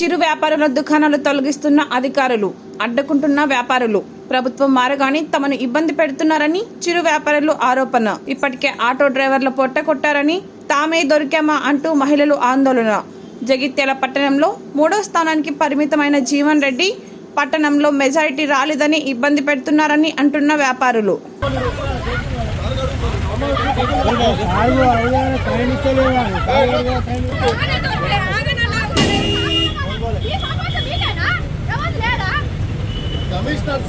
చిరు వ్యాపారుల దుకాణాలు తొలగిస్తున్న అధికారులు అడ్డుకుంటున్న వ్యాపారులు. ప్రభుత్వం మారగానే తమను ఇబ్బంది పెడుతున్నారని చిరు వ్యాపారులు ఆరోపణ. ఇప్పటికే ఆటో డ్రైవర్ల పొట్ట కొట్టారని తామే దొరికామా అంటూ మహిళలు ఆందోళన. జగిత్యాల పట్టణంలో మూడో స్థానానికి పరిమితమైన జీవన్ రెడ్డి పట్టణంలో మెజారిటీ రాలేదని ఇబ్బంది పెడుతున్నారని అంటున్న వ్యాపారులు.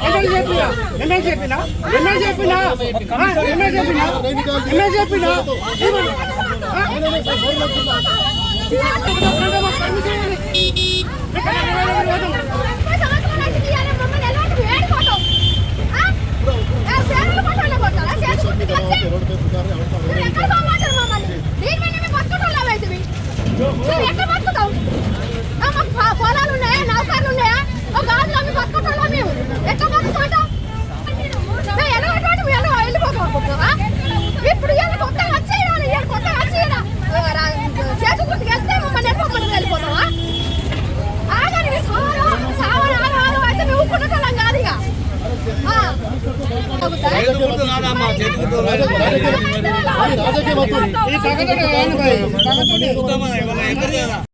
నిన్న చెప్పినా నిన్న చెప్పినా నిన్న చెప్పినా నిన్న చెప్పినా నిన్న చెప్పినా চলে একটা ఈ